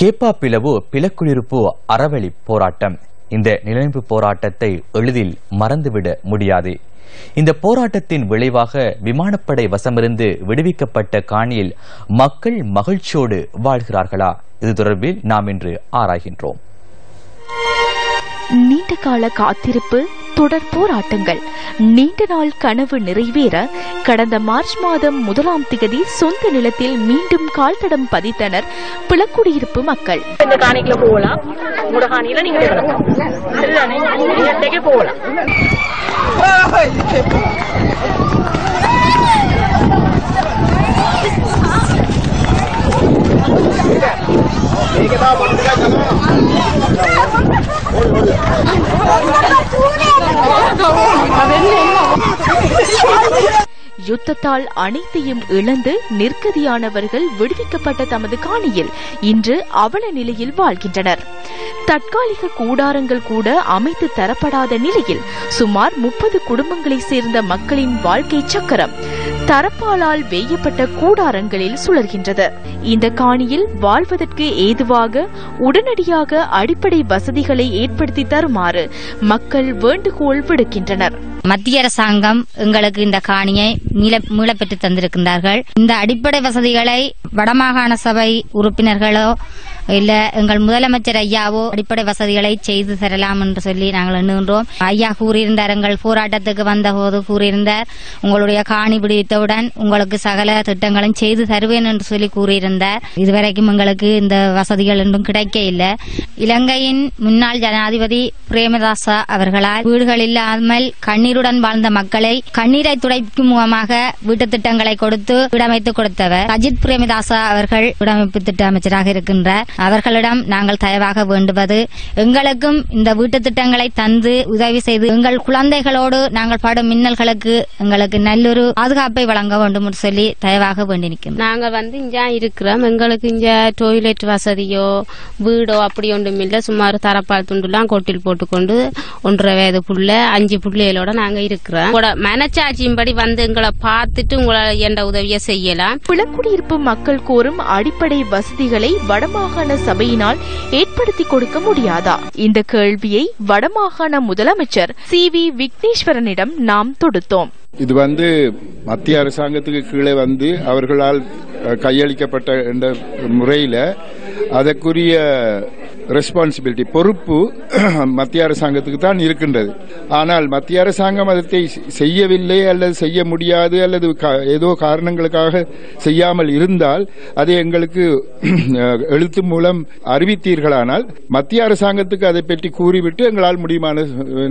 கேப்பாப்பிலவு பிலக்குடியிருப்பு அறவழி போராட்டம். இந்த நிலநிப்பு போராட்டத்தை எளிதில் மறந்துவிட முடியாது. இந்த போராட்டத்தின் விளைவாக விமானப்படை வசமிருந்து விடுவிக்கப்பட்ட காணியில் மக்கள் மகிழ்ச்சியோடு வாழ்கிறார்களா? இது தொடர்பில் நாம் இன்று ஆராய்கின்றோம். நீண்ட கால காத்திருப்பு தொடர் போராட்டங்கள் நீண்ட நாள் கனவு நிறைவேற கடந்த மார்ச் மாதம் முதலாம் திகதி சொந்த நிலத்தில் மீண்டும் கால் தடம் பதித்தனர் பிளக்குடியிருப்பு மக்கள் இந்த காணிக்குள்ள போகலாம் உங்களோட நீங்க போகலாம் யுத்தத்தால் அனைத்தையும் இழந்து நிற்கதியானவர்கள் விடுவிக்கப்பட்ட தமது காணியில் இன்று அவல நிலையில் வாழ்கின்றனர். தற்காலிக கூடாரங்கள் கூட அமைத்து தரப்படாத நிலையில் சுமார் முப்பது குடும்பங்களைச் சேர்ந்த மக்களின் வாழ்க்கை சக்கரம் தரப்பாலால் வேயப்பட்ட கூடாரங்களில் சுழல்கின்றது. இந்த காணியில் வாழ்வதற்கு ஏதுவாக உடனடியாக அடிப்படை வசதிகளை ஏற்படுத்தி தருமாறு மக்கள் வேண்டுகோள் விடுக்கின்றனர். மத்திய அரசாங்கம் எங்களுக்கு இந்த காணியை மீள மீளப்பெற்று தந்திருக்கின்றார்கள். இந்த அடிப்படை வசதிகளை வடமாகாண சபை உறுப்பினர்களோ இல்ல எங்கள் முதலமைச்சர் ஐயாவோ அடிப்படை வசதிகளை செய்து தரலாம் என்று சொல்லி நாங்கள் எண்ணுகின்றோம். ஐயா கூறியிருந்தார் எங்கள் போராட்டத்துக்கு வந்தபோது கூறியிருந்தார் உங்களுடைய காணி பிடித்தவுடன் உங்களுக்கு சகல திட்டங்களும் செய்து தருவேன் என்று சொல்லி கூறியிருந்தார். இதுவரைக்கும் எங்களுக்கு இந்த வசதிகள் என்றும் கிடைக்க இல்லை. இலங்கையின் முன்னாள் ஜனாதிபதி பிரேமதாசா அவர்களால் வீடுகள் இல்லாமல் கண்ணீருடன் வாழ்ந்த மக்களை கண்ணீரை துடைக்கும் முகமாக வீட்டு திட்டங்களை கொடுத்து வீடமைத்து கொடுத்தவர். அஜித் பிரேமதாசா அவர்கள் வீடமைப்பு திட்ட அமைச்சராக இருக்கின்றார். அவர்களிடம் நாங்கள் தயவாக வேண்டுவது எங்களுக்கும் இந்த வீட்டு திட்டங்களை தந்து உதவி செய்து எங்கள் குழந்தைகளோடு நாங்கள் படும் மின்னல்களுக்கு எங்களுக்கு நல்லொரு பாதுகாப்பை வழங்க வேண்டும் என்று சொல்லி தயவாக வேண்டி நிற்கின்றோம் நாங்க வந்து இங்க இருக்கிறோம். எங்களுக்கு இங்க டொய்லெட் வசதியோ வீடோ அப்படி ஒன்றும் இல்ல. சுமார் தரப்பால் துண்டுலாம் கொட்டில் போட்டுக்கொண்டு ஒன்றரை வயது புள்ள அஞ்சு பிள்ளைகளோட நாங்க இருக்கிறோம். உங்களோட மனச்சாட்சியின்படி வந்து எங்களை பார்த்துட்டு உங்களை என்ற உதவியை செய்யலாம். பிளக்குடியிருப்பு மக்கள் கோரும் அடிப்படை வசதிகளை வடமாகாண சபையினால் ஏற்படுத்தி கொடுக்க முடியாதா? இந்த கேள்வியை வடமாகாண முதலமைச்சர் சி வி விக்னேஸ்வரனிடம் நாம் தொடுத்தோம். இது வந்து மத்திய அரசாங்கத்துக்கு கீழே வந்து அவர்களால் கையளிக்கப்பட்ட என்ற முறையில் அதற்குரிய ரெஸ்பான்சிபிலிட்டி பொறுப்பு மத்திய அரசாங்கத்துக்கு தான் இருக்கின்றது. ஆனால் மத்திய அரசாங்கம் அதை செய்யவில்லை அல்லது செய்ய முடியாது அல்லது ஏதோ காரணங்களுக்காக செய்யாமல் இருந்தால் அதை எங்களுக்கு எழுத்து மூலம் அறிவித்தீர்களானால் மத்திய அரசாங்கத்துக்கு அதை பற்றி கூறிவிட்டு எங்களால் முடியுமான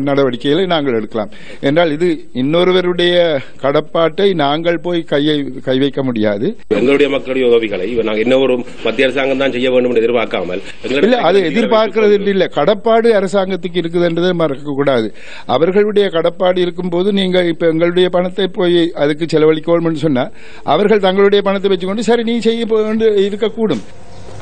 நடவடிக்கைகளை நாங்கள் எடுக்கலாம். என்றால் இது இன்னொருவருடைய கடப்பாட்டை நாங்கள் போய் கையை கை வைக்க முடியாது. எங்களுடைய மக்களுடைய உதவிகளை நாங்கள் இன்னொரு மத்திய அரசாங்கம் தான் செய்ய வேண்டும் என்று எதிர்பார்க்காமல் இல்ல அது எதிர்பார்க்கிறது என்று இல்ல. கடப்பாடு அரசாங்கத்துக்கு இருக்குதுன்றதை மறக்க கூடாது. அவர்களுடைய கடப்பாடு இருக்கும்போது நீங்க இப்ப எங்களுடைய பணத்தை போய் அதுக்கு செலவழிக்கணும்னு சொன்னா அவர்கள் தங்களுடைய பணத்தை வச்சுக்கொண்டு சரி நீ செய்ய இருக்கக்கூடும்.